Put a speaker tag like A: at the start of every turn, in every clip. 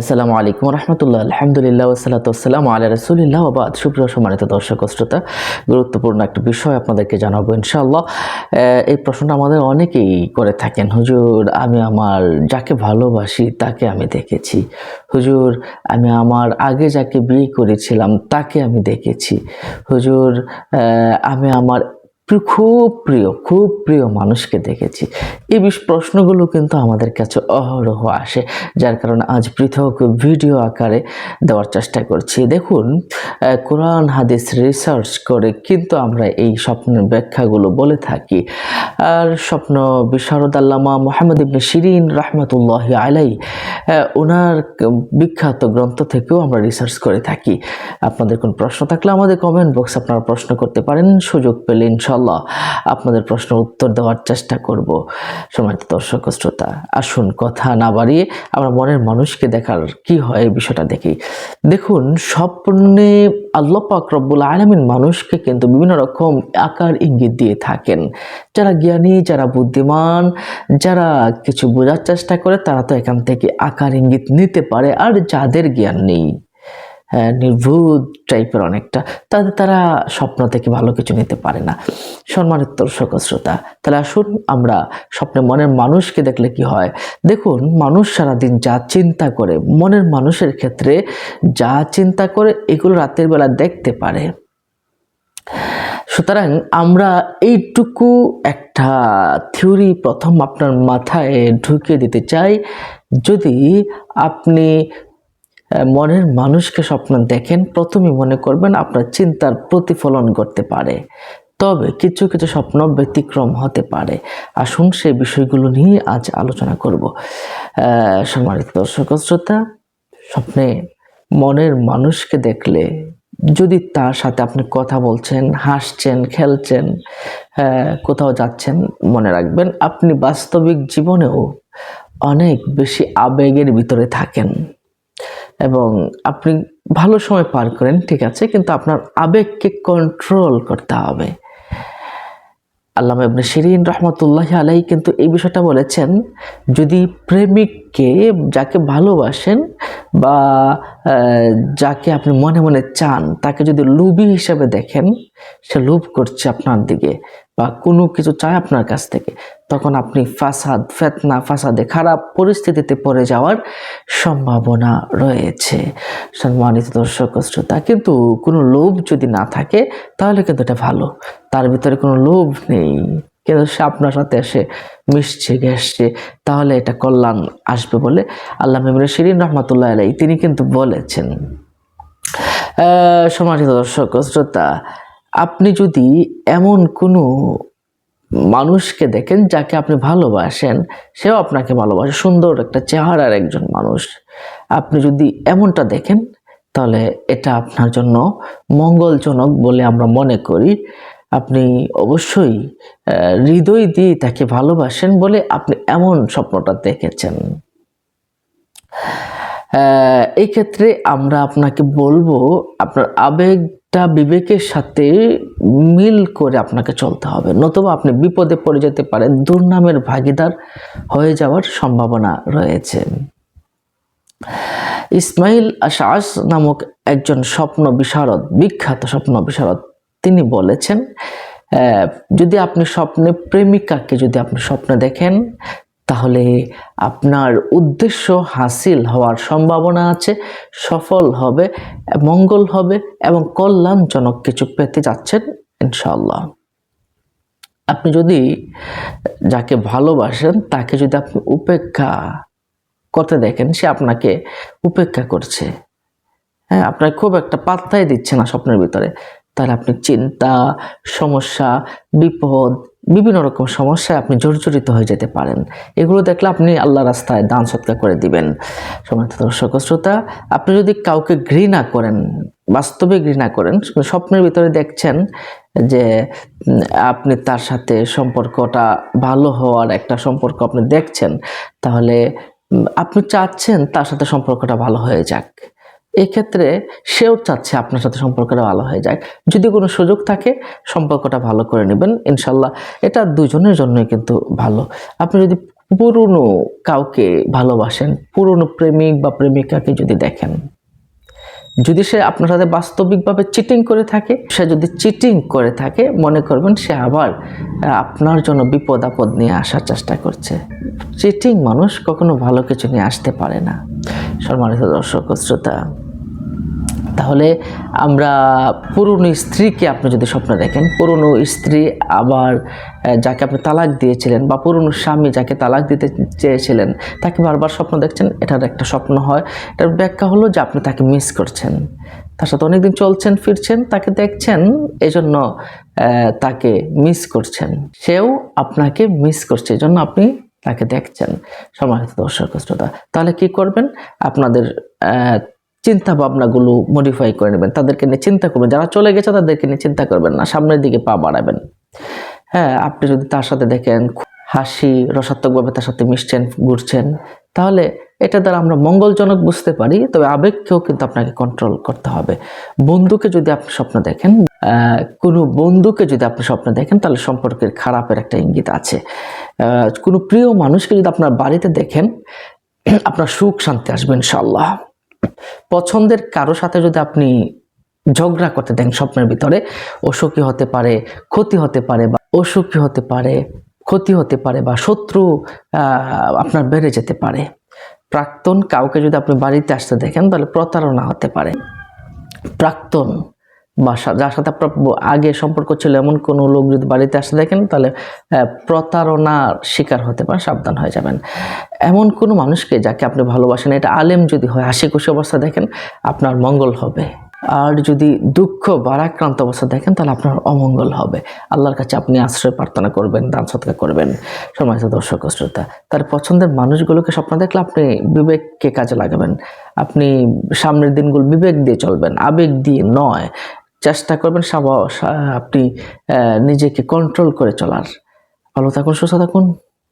A: আসসালামু আলাইকুম রহমতুল্লাহ, আলহামদুলিল্লাহ ওসালাত আসসালাম আল্লাহ রসুলিল্লাহ আবাদ সুপ্রিয় সম্মানিত দর্শক, শ্রোতা, গুরুত্বপূর্ণ একটা বিষয় আপনাদেরকে জানাব ইনশাআল্লাহ। এই প্রশ্নটা আমাদের অনেকেই করে থাকেন, হুজুর, আমি আমার যাকে ভালোবাসি তাকে আমি দেখেছি। হুজুর, আমি আমার আগে যাকে বিয়ে করেছিলাম তাকে আমি দেখেছি। হুজুর আমি আমার খুব প্রিয় খুব প্রিয় মানুষকে দেখেছি। এই বিশ, প্রশ্নগুলো কিন্তু আমাদের কাছে অহরহ আসে, যার কারণে আজ পৃথক ভিডিও আকারে দেওয়ার চেষ্টা করছি। দেখুন কোরআন, হাদিস রিসার্চ করে কিন্তু আমরা এই স্বপ্নের ব্যাখ্যাগুলো বলে থাকি। আর স্বপ্ন বিশারদ আল্লামা মোহাম্মদ ইবনে শিরিন রহমতুল্লাহ আলাই ওনার বিখ্যাত গ্রন্থ থেকেও আমরা রিসার্চ করে থাকি। আপনাদের কোন প্রশ্ন থাকলে আমাদের কমেন্ট বক্স আপনারা প্রশ্ন করতে পারেন, সুযোগ পেলে ইনশাল্লাহ আপনাদের প্রশ্ন উত্তর দেওয়ার চেষ্টা করব। সম্মানিত দর্শক শ্রোতা, আসুন কথা না বাড়িয়ে আমরা মনের মানুষকে দেখার কি হয় এই বিষয়টা দেখি। দেখুন, স্বপ্নে আল্লাহ পাক রব্বুল আলমিন মানুষকে কিন্তু বিভিন্ন রকম আকার ইঙ্গিত দিয়ে থাকেন। যারা জ্ঞানী, যারা বুদ্ধিমান, যারা কিছু বোঝার চেষ্টা করে, তারা তো এখান থেকে আকার ইঙ্গিত নিতে পারে। আর যাদের জ্ঞান নেই নির্ভুত টাইপের অনেকটা। তাদের তারা স্বপ্ন থেকে ভালো কিছু নিতে পারে না। সম্মানিত দর্শক শ্রোতা, তাহলে আসুন আমরা স্বপ্নে মনের মানুষকে দেখলে কি হয়? দেখুন, মানুষ সারাদিন যা চিন্তা করে, মনের মানুষের ক্ষেত্রে যা চিন্তা করে, এগুলো রাতের বেলা দেখতে পারে। সুতরাং আমরা এইটুকু একটা থিওরি প্রথম আপনার মাথায় ঢুকিয়ে দিতে চাই। যদি আপনি মনের মানুষকে স্বপ্ন দেখেন, প্রথমেই মনে করবেন আপনার চিন্তার প্রতিফলন করতে পারে। তবে কিছু কিছু স্বপ্ন ব্যতিক্রম হতে পারে। আসুন সেই বিষয়গুলো নিয়ে আজ আলোচনা করব। সম্মানিত দর্শক শ্রোতা, স্বপ্নে মনের মানুষকে দেখলে যদি তার সাথে আপনি কথা বলছেন, হাসছেন, খেলছেন কোথাও যাচ্ছেন, মনে রাখবেন আপনি বাস্তবিক জীবনেও অনেক বেশি আবেগের ভিতরে থাকেন। এবং আপনি ভালো সময় পার করেন, ঠিক আছে, কিন্তু আপনার আবেগকে কন্ট্রোল করতে হবে। আল্লাহ ইবনে শিরিন রহমতুল্লাহ আলাই কিন্তু এই বিষয়টা বলেছেন, যদি প্রেমিককে যাকে ভালোবাসেন বা যাকে আপনি মনে মনে চান, তাকে যদি লুবি হিসেবে দেখেন, সে লোভ করছে আপনার দিকে। বা কোনো কিছু চায় আপনার কাছ থেকে, তখন আপনি ফাসাদ, ফেতনা, ফাসাদে খারাপ পরিস্থিতিতে পড়ে যাওয়ার সম্ভাবনা রয়েছে। সম্মানিত দর্শক শ্রোতা, কিন্তু কোনো লোভ যদি না থাকে, তাহলে কিন্তু এটা ভালো। তার ভিতরে কোনো লোভ নেই। কিন্তু সে আপনার সাথে এসে মিশছে গেসছে তাহলে এটা কল্যাণ আসবে বলে আল্লাহ মেমরে শিরিন রহমতুল্লাহ আলাই তিনি কিন্তু বলেছেন। সম্মানিত দর্শক শ্রোতা আপনি যদি এমন কোনো মানুষকে দেখেন যাকে আপনি ভালোবাসেন, সেও আপনাকে ভালোবাসে। সুন্দর একটা চেহারার একজন মানুষ। আপনি যদি এমনটা দেখেন, তাহলে এটা আপনার জন্য মঙ্গলজনক বলে আমরা মনে করি। আপনি অবশ্যই হৃদয় দিয়ে তাকে ভালোবাসেন বলে আপনি এমন স্বপ্নটা দেখেছেন। এই ক্ষেত্রে আমরা আপনাকে বলব, আপনার আবেগটা বিবেকের সাথে মিল করে আপনাকে চলতে হবে। নতুবা আপনি বিপদে পড়ে যেতে পারেন, দুর্নামের ভাগিদার হয়ে যাওয়ার সম্ভাবনা রয়েছে। ইসমাইল আশাস নামক একজন স্বপ্ন বিশারদ, বিখ্যাত স্বপ্ন বিশারদ, তিনি বলেছেন যদি আপনি স্বপ্নে প্রেমিকাকে যদি আপনি স্বপ্নে দেখেন তাহলে আপনার উদ্দেশ্য হাসিল হওয়ার সম্ভাবনা আছে, সফল হবে, মঙ্গল হবে এবং কল্যাণজনক কিছু পেতে যাচ্ছেন ইনশাল্লাহ আপনি যদি যাকে ভালোবাসেন তাকে যদি আপনি উপেক্ষা করতে দেখেন, সে আপনাকে উপেক্ষা করছে। হ্যাঁ আপনার খুব একটা পাত্তাই দিচ্ছে না স্বপ্নের ভিতরে। তাহলে আপনি চিন্তা, সমস্যা, বিপদ বিভিন্ন রকম সমস্যায় আপনি জর্জরিত হয়ে যেতে পারেন। এগুলো দেখলে আপনি আল্লাহ রাস্তায় দান সৎকার করে দিবেন। সময় দর্শক শ্রোতা, আপনি যদি কাউকে ঘৃণা করেন, বাস্তবে ঘৃণা করেন, স্বপ্নের ভিতরে দেখছেন যে আপনি তার সাথে সম্পর্কটা ভালো হওয়ার একটা সম্পর্ক আপনি দেখছেন, তাহলে আপনি চাচ্ছেন তার সাথে সম্পর্কটা ভালো হয়ে যাক। এক্ষেত্রে সেও চাচ্ছে আপনার সাথে সম্পর্কটা ভালো হয়ে যাক। যদি কোনো সুযোগ থাকে, সম্পর্কটা ভালো করে নেবেন, ইনশাল্লাহ। এটা দুজনের জন্যই কিন্তু ভালো। আপনি যদি পুরনো কাউকে ভালোবাসেন, পুরনো প্রেমিক বা প্রেমিকাকে যদি দেখেন, যদি সে আপনার সাথে বাস্তবিকভাবে চিটিং করে থাকে, সে যদি চিটিং করে থাকে, মনে করবেন সে আবার আপনার জন্য বিপদ আপদ নিয়ে আসার চেষ্টা করছে। চিটিং মানুষ কখনো ভালো কিছু নিয়ে আসতে পারে না। সম্মানিত দর্শক শ্রোতা তাহলে আমরা পুরনো স্ত্রীকে আপনি যদি স্বপ্ন দেখেন, পুরনো স্ত্রী আবার যাকে আপনি তালাক দিয়েছিলেন বা পুরনো স্বামী যাকে তালাক দিতে চেয়েছিলেন, তাকে বারবার স্বপ্ন দেখছেন, এটার একটা স্বপ্ন হয়। এটার ব্যাখ্যা হলো যে আপনি তাকে মিস করছেন। তার সাথে অনেকদিন চলছেন, ফিরছেন, তাকে দেখছেন, এজন্য তাকে মিস করছেন। সেও আপনাকে মিস করছে, এজন্য আপনি তাকে দেখছেন। সম্মানিত দর্শক, শ্রোতা, তাহলে কি করবেন? আপনাদের চিন্তা ভাবনাগুলো মডিফাই করে নেবেন, তাদেরকে নিয়ে চিন্তা করবেন। যারা চলে গেছে, তাদেরকে নিয়ে চিন্তা করবেন না, সামনের দিকে পা বাড়াবেন। হ্যাঁ আপনি যদি তার সাথে দেখেন হাসি, রসাত্মকভাবে তার সাথে মিশছেন, ঘুরছেন, তাহলে এটা দ্বারা আমরা মঙ্গলজনক বুঝতে পারি, তবে আবেগকেও কিন্তু আপনাকে কন্ট্রোল করতে হবে। বন্ধুকে যদি আপনি স্বপ্ন দেখেন কোনো বন্ধুকে যদি আপনি স্বপ্ন দেখেন, তাহলে সম্পর্কের খারাপের একটা ইঙ্গিত আছে। কোনো প্রিয় মানুষকে যদি আপনার বাড়িতে দেখেন, আপনার সুখ শান্তি আসবে ইনশাল্লাহ পছন্দের কারও সাথে যদি আপনি ঝগড়া করতে দেন স্বপ্নের ভিতরে, অসুখী হতে পারে, ক্ষতি হতে পারে বা অসুখী হতে পারে, ক্ষতি হতে পারে বা শত্রু আপনার বেড়ে যেতে পারে। প্রাক্তন কাউকে যদি আপনি বাড়িতে আসতে দেখেন, তাহলে প্রতারণা হতে পারে। প্রাক্তন বা যার সাথে আপনার আগে সম্পর্ক ছিল এমন কোনো লোক যদি বাড়িতে আসতে দেখেন, তাহলে প্রতারণার শিকার হতে পারে সাবধান হয়ে যাবেন। এমন কোনো মানুষকে যাকে আপনি ভালোবাসেন, এটা আলেম যদি হয় হাসি খুশি অবস্থা দেখেন, আপনার মঙ্গল হবে। আর যদি দুঃখ বারাক্রান্ত অবস্থা দেখেন, তাহলে আপনার অমঙ্গল হবে। আল্লাহর কাছে আপনি আশ্রয় প্রার্থনা করবেন, দান সৎকার করবেন। সময় দর্শক শ্রোতা, তার পছন্দের মানুষগুলোকে স্বপ্ন দেখলে আপনি বিবেককে কাজে লাগাবেন। আপনি সামনের দিনগুলো বিবেক দিয়ে চলবেন, আবেগ দিয়ে নয়। চেষ্টা করবেন আপনি নিজেকে কন্ট্রোল করে চলার। ভালো থাকুন, সুস্থ থাকুন।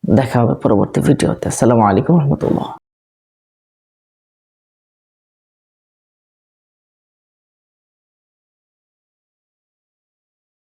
A: দেখা হবে পরবর্তী ভিডিওতে আসসালামু আলাইকুম রহমতুল্লাহ।